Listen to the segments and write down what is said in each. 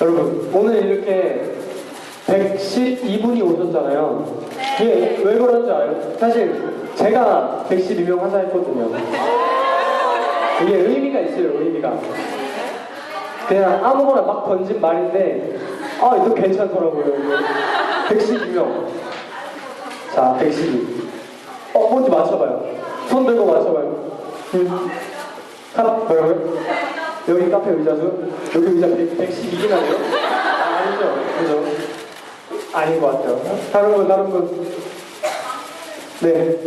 여러분 오늘 이렇게 112분이 오셨잖아요. 이게 왜 그런지 알아요? 사실 제가 112명 하자 했거든요. 이게 의미가 있어요, 의미가. 그냥 아무거나 막 던진 말인데 아 이거 괜찮더라고요. 이거. 112명. 자, 112. 어, 뭔지 맞춰봐요. 손 들고 맞춰봐요. 음. 카, 뭐라고요? 여기 카페 의자 수? 여기 의자 112긴 하네요? 아, 아니죠. 그죠? 아닌 것 같아요. 다른 분, 다른 분. 네.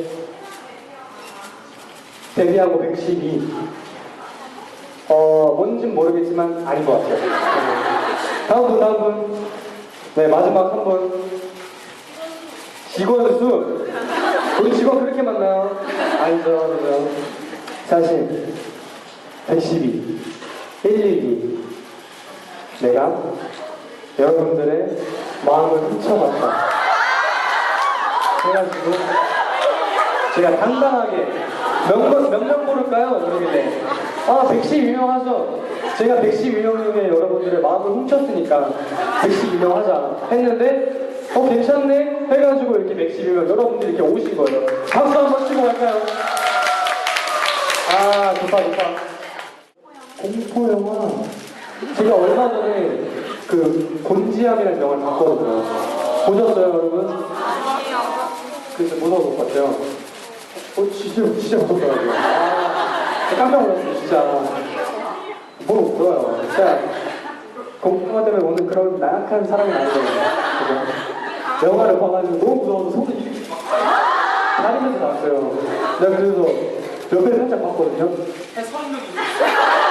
데뷔하고 112. 어, 뭔진 모르겠지만 아닌 것 같아요. 네. 다음 분, 다음 분. 네, 마지막 한 분. 직원 수. 우리 직원 그렇게 많나요? 아니죠, 그죠? 사실, 112, 112. 내가 여러분들의 마음을 훔쳐갔다. 그래가지고, 제가 당당하게 몇, 몇명 고를까요? 그러길래 아 112명 하죠 제가 112명 중에 여러분들의 마음을 훔쳤으니까 112명 하자 했는데 어 괜찮네 해가지고 이렇게 112명 여러분들이 이렇게 오신 거예요 박수 한번 치고 갈까요? 아 좋다 좋다 공포 영화 제가 얼마 전에 그 곤지암이라는 영화를 봤거든요 보셨어요 여러분? 그래서 무서워서 못 봤죠. 어, 진짜, 진짜 무섭더라고요. 아, 깜짝 놀랐어요, 진짜. 뭘 웃어요. 진짜, 공포가 때문에 오늘 그런 나약한 사람이. 그죠? 영화를 봐가지고 너무 무서워서 속이 다리면서 나왔어요. 내가 그래서 옆에 살짝 봤거든요. 아,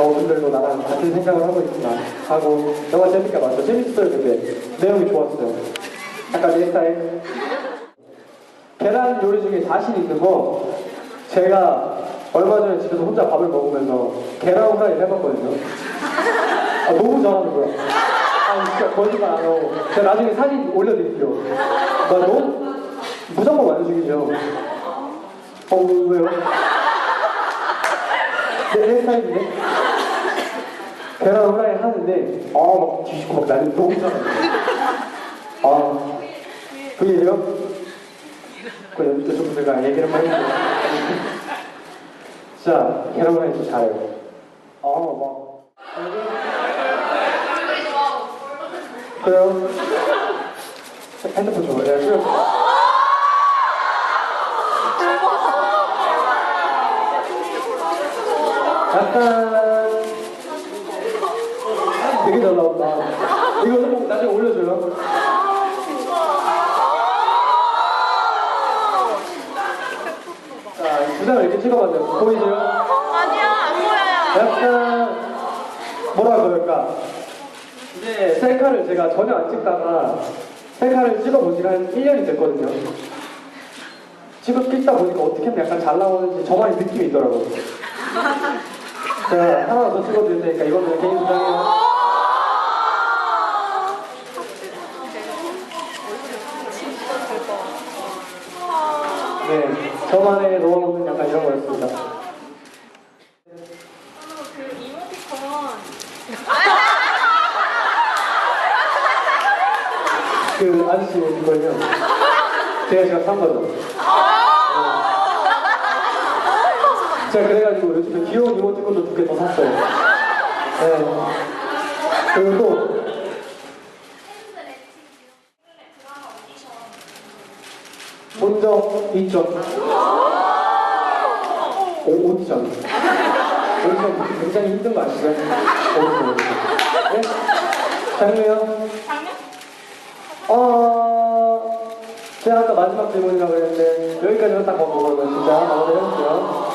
저분들도 나랑 같은 생각을 하고 있구나 하고 영화 재밌게 봤죠. 재밌었어요, 근데 내용이 좋았어요. 약간 내 스타일. 계란 요리 중에 자신 있는 거 제가 얼마 전에 집에서 혼자 밥을 먹으면서 계란 후라이를 해봤거든요. 아, 너무 잘하는 거야. 아, 진짜 거짓말 안 하고. 제가 나중에 사진 올려드릴게요. 나 너무 무조건 완숙이죠. 어, 왜요? 내, 내 스타일인데? 계란 후라이 하는데, 아, 막 뒤집고 막 난리 너무 잘하는 거야. 아, 그게 요? 그 연주 좀 제가 얘기를 한번 해볼게요. 자, 계란 후라이 좀 잘해요. 아, 막. 그래요? 핸드폰 줘요. 내가 수요. 약간 되게 잘 나온다. 이거 꼭 나중에 올려줘요. 자, 두 장을 이렇게 찍어봤네요. 보이세요? 아니야 안 보여요. 약간 뭐라 그럴까? 이제 셀카를 제가 전혀 안 찍다가 셀카를 찍어본 지가 한 1년이 됐거든요. 찍어 찍다 보니까 어떻게 하면 약간 잘 나오는지 저만의 느낌이 있더라고요. 제가 하나 더 찍어드릴 테니까 이거는 개인 수장이에요. 네, 저만의 노하우는 약간 이런 거였습니다. 그 아저씨 있거든요. 제가 제가 산 거죠. 네. 제가 그래가지고 요즘에 귀여운 이모티콘도 두 개 더 샀어요. 네. 그리고 또 본적 있죠. 오, 오디션. 오디션 굉장히 힘든 거 아시죠? 오디션, 오디션. 네? 장르요? 장면? 어, 제가 아까 마지막 질문이라고 했는데 여기까지만 딱 먹어보면 진짜 마무리 해볼게요.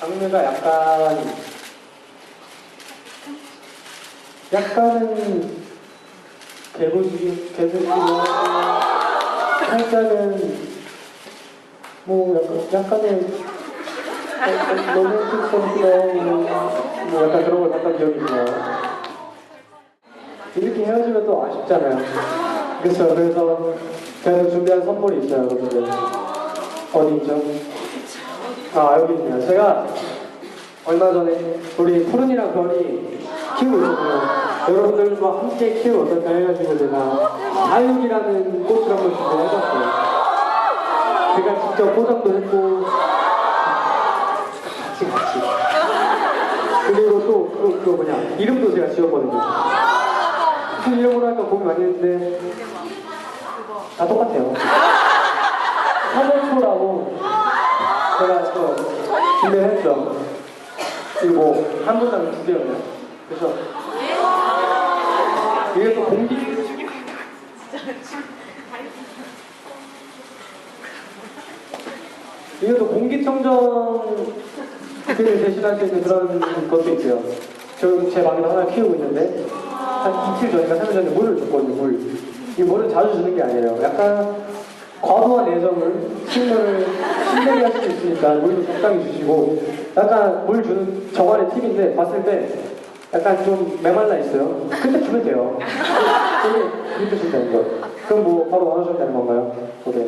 장르가 약간 약간은 개구지 개구지고 살짝은 뭐 약간 약간은 로맨틱성스러운 뭐 약간 그런 걸 봤던 기억이 있네요. 이렇게 헤어지면 또 아쉽잖아요. 그렇죠. 그래서 제가 준비한 선물이 있어요, 여러분들. 어디 있죠? 아, 여기 있네요. 제가 얼마 전에 우리 푸른이랑 별이 키우고 있거든요. 여러분들과 함께 키우면 어떨까 해가지고 제가 다육이라는 꽃을 한번 준비해봤어요. 제가 직접 포장도 했고 같이 같이 그리고 또 그거, 그거 뭐냐 이름도 제가 지었거든요. 무슨 이름으로 할까 고민 많이 했는데 다 똑같아요. 제가 또 준비했죠. 그리고 한 분당 두 개였나요? 그래서 이게 또 공기 이게 또 공기청정 그 대신할 수 있는 그런 것도 있고요. 저제 방에도 하나 키우고 있는데 한 이틀 전인가 3일 전에 물을 줬거든요. 물. 이 물은 자주 주는 게 아니에요. 약간 과도한 애정을 식물을 신뢰게 할수 있으니까 물도 적당히 주시고 약간 물 주는 저만의 팁인데 봤을 때 약간 좀 메말라 있어요. 그때 주면 돼요. 그게 그게 주면 되는 거. 그럼 뭐 바로 나눠주면 되는 건가요? 네.